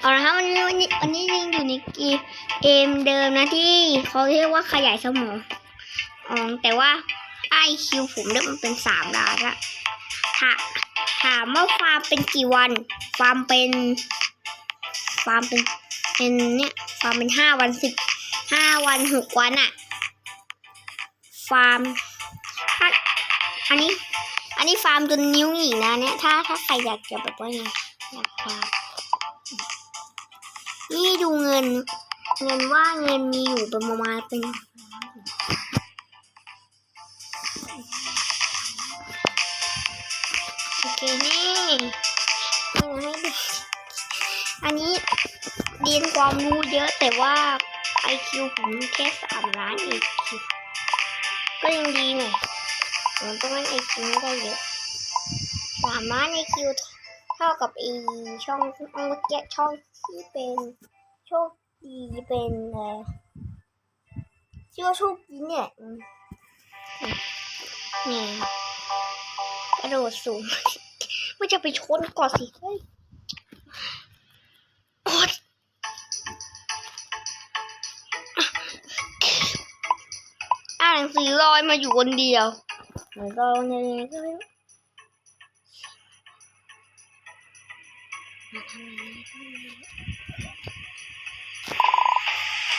เอาละครับวันนี้วันนี้วันนี้ยังอยู่ในเกมเดิมนะที่เขาเรียกว่าขยายสมองอ๋อแต่ว่าไอคิวผมเริ่มมันเป็นสามล้านละถาถามว่าฟาร์มเป็นกี่วัน ฟาร์มเป็นฟาร์มเป็นเป็นเนี่ยฟาร์มเป็นห้าวันสิบห้าวันหกวันอะฟาร์มอันนี้ อันนี้ฟาร์มจนนิ้วหนีนะเนี่ยถ้าถ้าใครอยากจะแบบว่าไง อยากฟาร์มนี่ดูเงิน เงินว่าเงินมีอยู่ประมาณเป็นโอเคนี่นี่นะให้ดูอันนี้เรียนความรู้เยอะแต่ว่าไอคิวผมแค่สามล้านเองก็ยังดีหน่อยผมต้องเล่นไอคิวไม่ได้เยอะสามล้านไอคิวเท่ากับอช่องช่องเมื่อกี้ช่องที่เป็นโชคดีเป็นเอ่อชื่อว่าโชคดีเนี่ยนี่กระโดดสูงไม่จะไปชนก่อนสิเฮ้ยอดอ่านสือลอยมาอยู่คนเดียวเหมือนลอยคนเดียวยังไงก็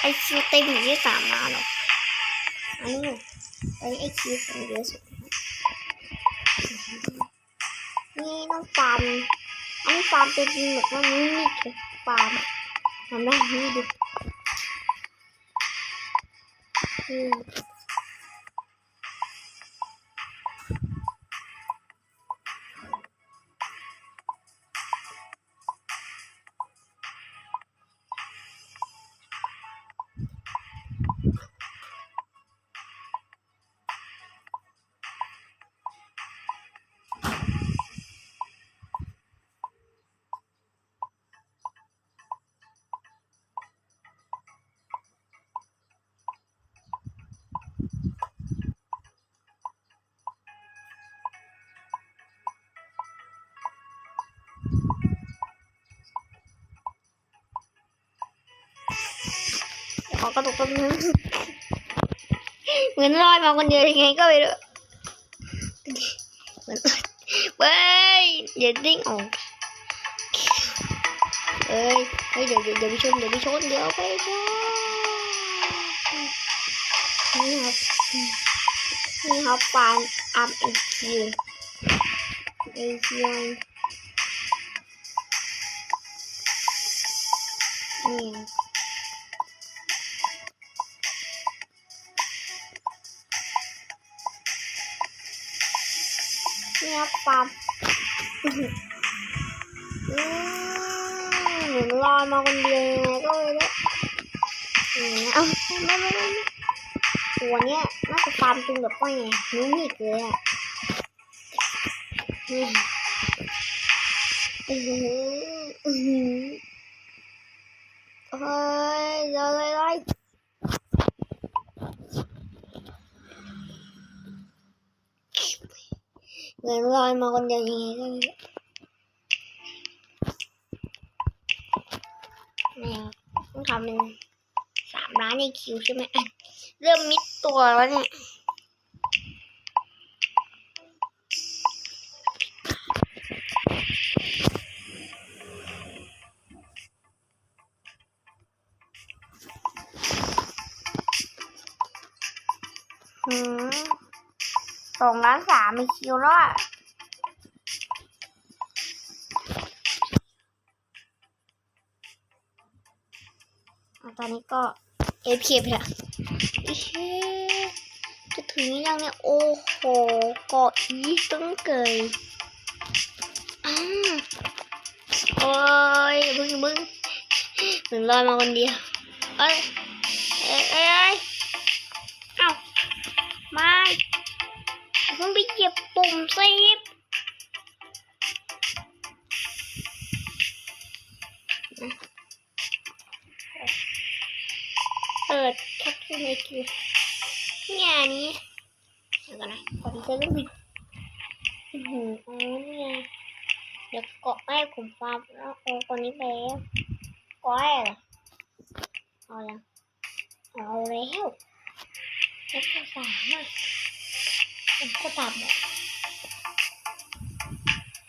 ไอคิวเต็มอยู่ที่สามล้านหรอกอันนี้ไอไอคิวผมเยอะสุดนี่ต้องฟาร์มอันนี้ฟาร์มเป็นแบบว่านี่นี่คือฟาร์มทำได้นี่ดูนี่ อกระตุกแป๊บนึงเหมือนลอยมาคนเดียวยังไงก็ไม่รู้เหมือนเว้ยอย่าดิ้งออกเอ้ยเฮ้ยเดี๋ยวเดี๋ยวเดี๋ยวไปชนเดี๋ยวไปชนเดี๋ยวไปชนนี่ครับนี่ครับฟานอัพอีกคิวเอคิวนี่ หมือนลอยมาคนเดียวยังไงก็ไม่รู้อืมเอ้าไม่ไม่ไม่ไม่ตัวเนี้ยน่าจะฟาร์มจริงแบบว่าไงนิ้วหนีบเลยอะอืมอือหืออือหือเฮ้ยเดี๋ยวเลยเลยเหมือนลอยมาคนเดียวยังไงก็ไม่รู้ นี่ต้องทำเป็นสามล้านในคิวใช่ไหมเริ่มมิดตัวแล้วเนี่ยหืมสองล้านสามมีคิวแล้วอะ ตอนนี้ก็เอฟเคไปละเอ๊ะจะถึงยังเนี่ย โอ้โหเกาะอีตึงเกยอ้าโอ้ยอย่าเบึ้งอย่าเบึ้งหมือนลอยมาคนเดียว เอ้ย เอ้ยเอ้ยเอ้าไม่อย่าเพิ่งไปเหยียบปุ่มเซ แคปซูลในคิวเนี่ยนี้เดี๋ยวก่อนนะขอดีเซอร์ลูกบิดอือหืออ๋อเนี่ยไหนดี๋ยวเกาะให้ผมฟาร์มแล้วโอ้คนนี้ไปแล้วก้อยเหรอเอายังเอาแล้วแล้วก็สามอะผมก็ตัดอะ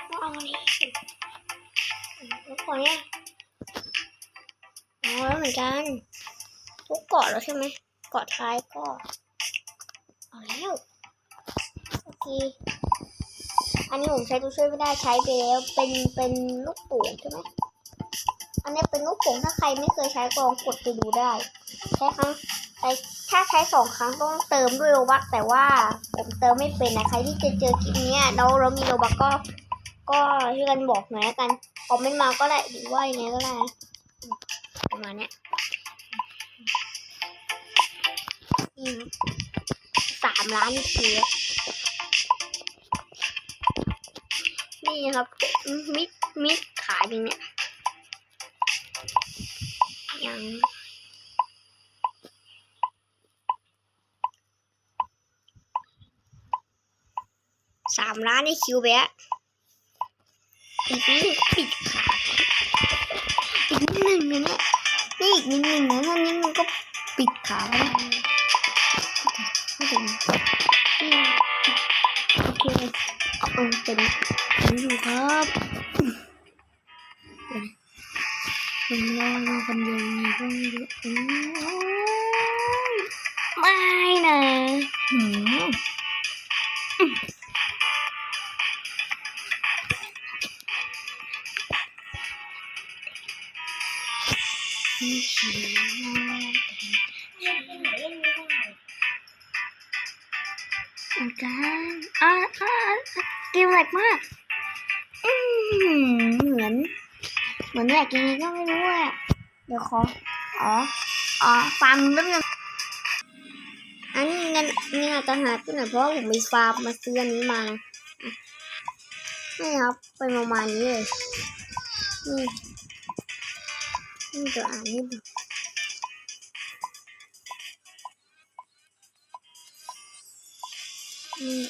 เอาแล้แล้วคนเนี้ยเอาแล้วเหมือนกันทุกเกาะแล้วใช่ไหม เกาะท้ายก็เอาแล้วโอเคอันนี้ผมใช้ตัวช่วยไม่ได้ใช้ไปแล้วเป็นเป็นลูกโป่งใช่ไหมอันนี้เป็นลูกโป่งถ้าใครไม่เคยใช้ก็ลองกดไปดูได้ใช้ครั้งใช้ถ้าใช้สองครั้งต้องเติมด้วยโลบักแต่ว่าผมเติมไม่เป็นนะใครที่จะเจอคลิปนี้ยแล้วเรามีโลบักก็ ก็ช่วยกันบอกหน่อยกันคอมเมนต์มาก็ได้หรือว่ายังไงก็ได้ประมาณเนี้ ยนี่ครับสามล้านเชียนี่ครับมิดมิดขายอย่างเนี้ยยังสามล้านได้คิวแล้วอีกนิดปิดขาอีกนิดหนึ่งนะเนี่ยนี่อีกนิดหนึ่งนะถ้านิดนึงก็ปิดขาแล้ว ไม่ถึงอืมโอเคเอาเอาเต็มผมอยู่ครับผมรอมาคนเดียวไงก็ไม่รู้อืมไม่นะหืมนี่ฉีอาจารย์อ่าอ่าเกมแหลกมากอืมเหมือน เหมือนแหลกยังไงก็ไม่รู้อะเดี๋ยวขอ อ๋อ อ๋อฟาร์มแป๊บนึงอันนี้เงินเงินอาจจะหายไหนเพราะว่าผมไปฟาร์มมาซื้ออันนี้มานะอะนี่ครับเป็นประมาณนี้เลย นี่ นี่จะอ่านนิ ดหนึ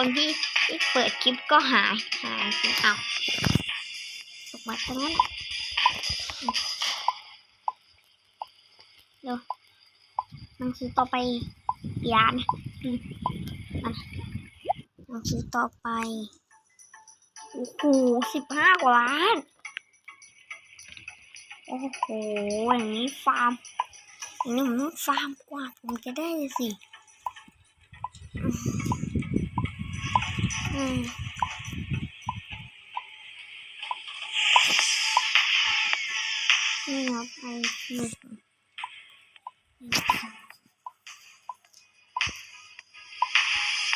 คนที่ที่เปิดคลิปก็หายหายเอาตกมาตรงนั้นเดี๋ยวหนังสือต่อไปยานอืมมาหนังสือต่อไปโอ้โหสิบห้ากว่าล้าน โอ้โห อย่างนี้ฟาร์ม อย่างนี้ผมต้องฟาร์มกว่า ผมจะได้สิ นี่ครับไอ้นี่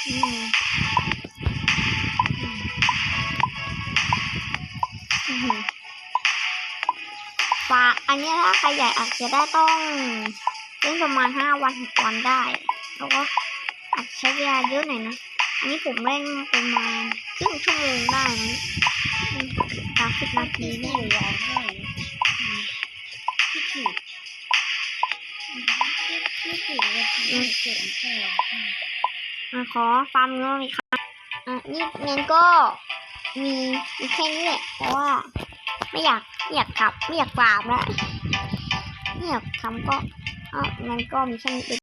อืมอืมปลาอันนี้ถ้าใครใหญ่อาจจะได้ต้องเล่นประมาณห้าวันหกวันได้ แล้วก็อาจใช้เวลาเยอะหน่อยนะ นี้ผมเล่นประมาณครึ่งชั่วโมงได้นะสามสิบนาทีที่เนี่นี่ยร้องไห้ที่ถูกที่ถูกเลยที่เก่งแค่มาขอฟาร์มเงินอีกครั้งอะนี่งั้นก็มีมีแค่นี้แหละเพราะว่า ไม่อยากไม่อยากขับ ไม่อยากฟาร์มละไม่อยากทำก็อะงั้นก็มีแค่นี้